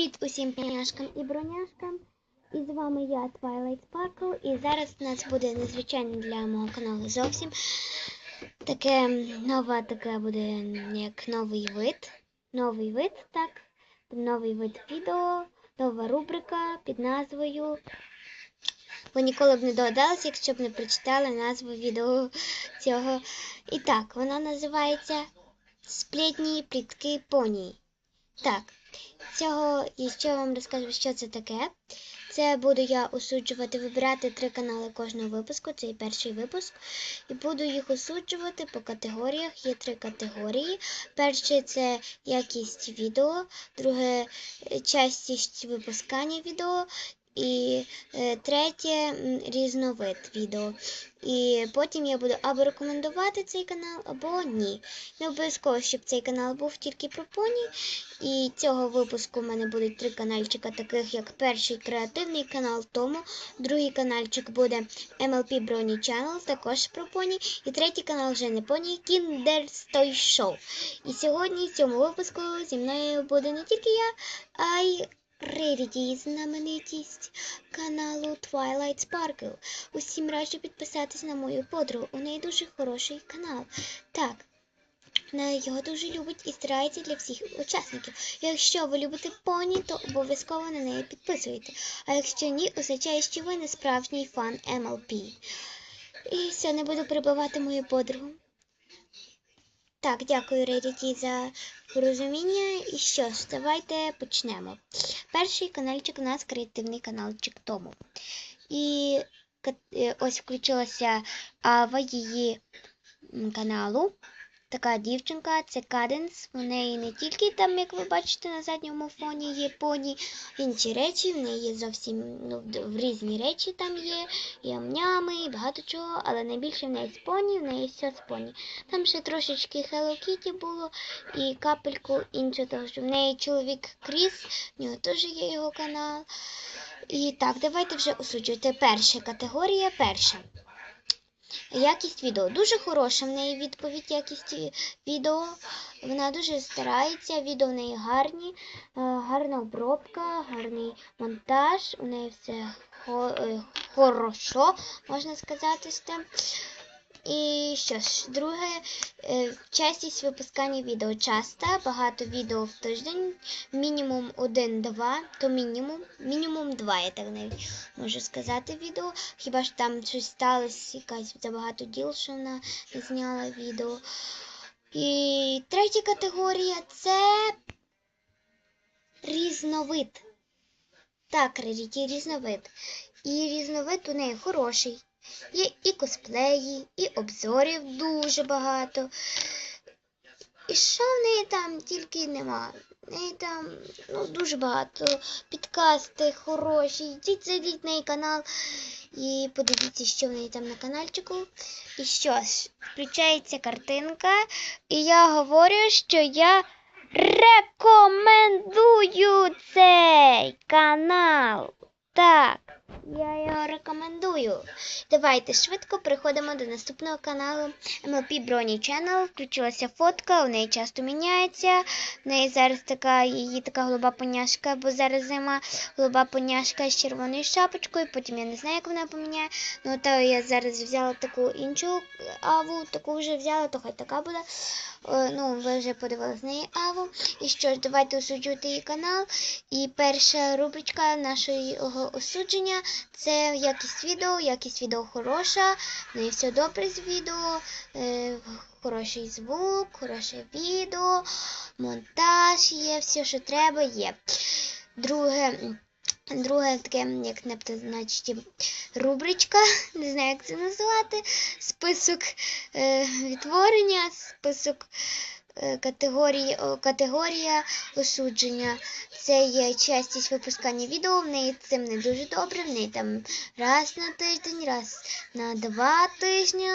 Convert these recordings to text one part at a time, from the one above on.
Привіт усім паняшкам і броняшкам. І з вами я, Twilight Sparkle. І зараз у нас буде незвичайно для мого каналу зовсім таке нова така буде як новий вид. Новий вид, так. Новий вид відео, нова рубрика під назвою. Ви ніколи б не догадалися, якщо б не прочитали назву відео цього. І так, вона називається Сплетні плітки поні. Так, цього і ще вам розкажу, що це таке. Це буду я осуджувати, вибирати три канали кожного випуску. Це і перший випуск. І буду їх осуджувати по категоріях. Є три категорії. Перше це якість відео, друге е, частість випускання відео. І е, третє різновид відео. І потім я буду або рекомендувати цей канал, або ні. Не обов'язково, щоб цей канал був тільки про поні. І цього випуску в мене будуть три канальчика, таких як перший креативний канал Тому, другий каналчик буде MLP Brony Channel, також про поні. І третій канал вже не поні, Toy Show. І сьогодні в цьому випуску зі мною буде не тільки я, а й Реріті, знаменитість каналу Twilight Sparkle. Усім раджу підписатись на мою подругу. У неї дуже хороший канал. Так, вона його дуже любить і старається для всіх учасників. Якщо ви любите поні, то обов'язково на неї підписуйте. А якщо ні, означає, що ви не справжній фан MLP. І все, не буду перебивати мою подругу. Так, дякую, Реріті, за порозуміння. І що ж, давайте почнемо. Перший каналчик у нас креативний каналчик Тому. І е, ось включилася Ава її каналу. Така дівчинка, це Каденс. У неї не тільки там, як ви бачите, на задньому фоні є поні, інші речі, в неї є зовсім ну, в різні речі там є, і амнями, і багато чого, але найбільше в неї з поні, в неї все з поні. Там ще трошечки Hello Kitty було і капельку іншого, того, що в неї чоловік Кріс, в нього теж є його канал. І так, давайте вже осуджувати. Перша категорія, перша. Якість відео дуже хороша в неї відповідь якість відео. Вона дуже старається, відео в неї гарні, е, гарна обробка, гарний монтаж. У неї все е, хорошо, можна сказати. І що ж, друге, е, частість випускання відео часто, багато відео в тиждень, мінімум один-два, то мінімум, мінімум два, я так навіть можу сказати відео. Хіба ж там щось сталося, якась забагато діл, що вона зняла відео. І третя категорія це різновид. Так, Реріті, різновид. І різновид у неї хороший. Є і косплеї, і обзорів дуже багато. І що в неї там тільки нема. В неї там ну, дуже багато. Підкасти хороші. Йдіть, зайдіть на її канал і подивіться, що в неї там на каналчику. І що ж, включається картинка, і я говорю, що я рекомендую цей канал. Так. Я його рекомендую. Давайте швидко переходимо до наступного каналу MLP Brony Channel. Включилася фотка, у неї часто міняється. В неї зараз така її така голуба поняшка, бо зараз зима голуба поняшка з червоною шапочкою. Потім я не знаю, як вона поміняє. Ну то я зараз взяла таку іншу аву, таку вже взяла, то хай така буде. Е, Ну, ви вже подивилися на її аву. І що ж, давайте осуджувати її канал. І перша рубричка нашого осудження це якість відео. Якість відео хороша, в неї все добре з відео, е, хороший звук, хороше відео, монтаж є, все, що треба, є. Друге. Друге таке, як не значить, рубричка, не знаю, як це назвати. Список е, відтворення, список категорії, категорія осудження. Це є частість випускання відео, в неї цим не дуже добре, в неї там раз на тиждень, раз на два тижні.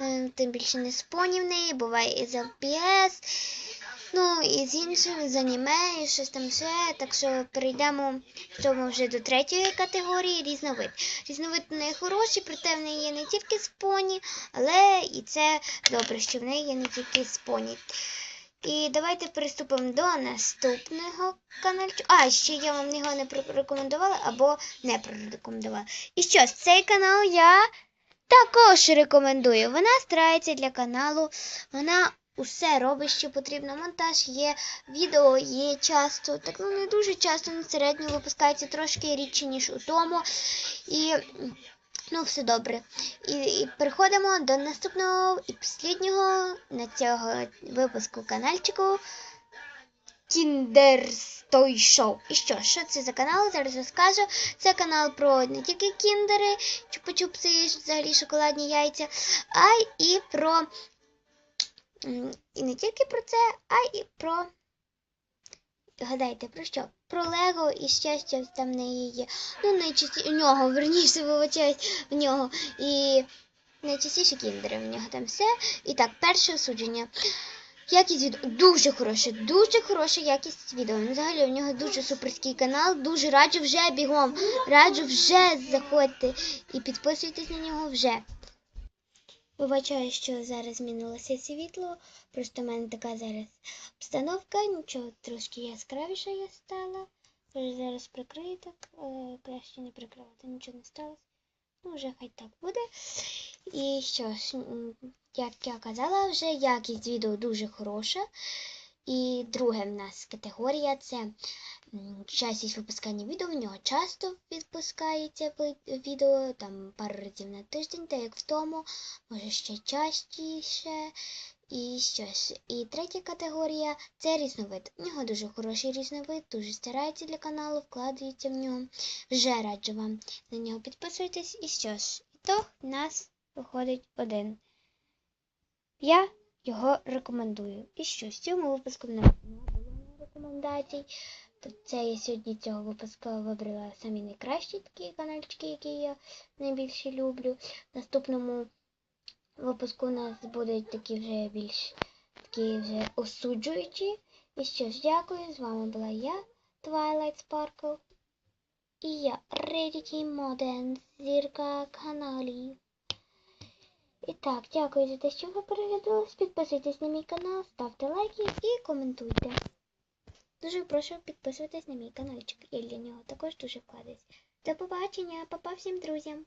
Е, Тим більше не спонів в неї, буває і з LPS. Ну, і з іншим, з аніме, і щось там ще. Так що перейдемо в вже до третьої категорії різновид. Різновид в неї хороший, проте в неї є не тільки з поні, але і це добре, що в неї є не тільки з поні. І давайте приступимо до наступного каналчика. А, ще я вам його не прорекомендувала або не прорекомендувала. І що ж, цей канал я також рекомендую. Вона старається для каналу. Вона усе робить, що потрібно. Монтаж є, відео є часто. Так ну не дуже часто, на середньо випускається трошки рідше, ніж у тому. І ну, все добре. І, і переходимо до наступного і останнього на цього випуску каналчику. Кіндерстой Шоу. І що? Що це за канал? Зараз розкажу. Це канал про не тільки кіндери, чупа-чупси взагалі шоколадні яйця, а і про. І не тільки про це, а і про. Гадайте, про що? Про Лего і ще щось там в неї є. Ну, найчастіше у нього, верніше, вибачаюсь, в нього. І найчастіше кіндери в нього там все. І так, перше осудження. Якість відео дуже хороша, дуже хороша якість відео. Ну, Взагалі у нього дуже суперський канал. Дуже раджу вже бігом. Раджу вже заходьте і підписуйтесь на нього вже. Вибачаю, що зараз змінилося світло. Просто в мене така зараз обстановка. Нічого трошки яскравіша я стала. Зараз прикрию так. Е, краще не прикривати, нічого не сталося. Ну, вже хай так буде. І що ж, як я казала, вже якість відео дуже хороша. І друге в нас категорія це м, частість випускання відео. В нього часто відпускається відео, там пару разів на тиждень, так як в тому, може ще частіше. І що ж, і третя категорія це різновид. У нього дуже хороший різновид, дуже старається для каналу, вкладається в нього. Вже раджу вам на нього підписуйтесь. І що ж, то в нас виходить один. Я його рекомендую. І що, з цього випуску в не було рекомендацій. Це я сьогодні цього випуску вибрала самі найкращі такі канальчики, які я найбільше люблю. В наступному випуску у нас будуть такі вже більш такі вже осуджуючі. І що ж, дякую. З вами була я, Twilight Sparkle. І я Redity Modern, зірка каналів. І так, дякую за те, що ви переглядали. Підписуйтесь на мій канал, ставте лайки і коментуйте. Дуже прошу підписуватись на мій каналчик. Я для нього також дуже вкладаюсь. До побачення, па-па всім друзям!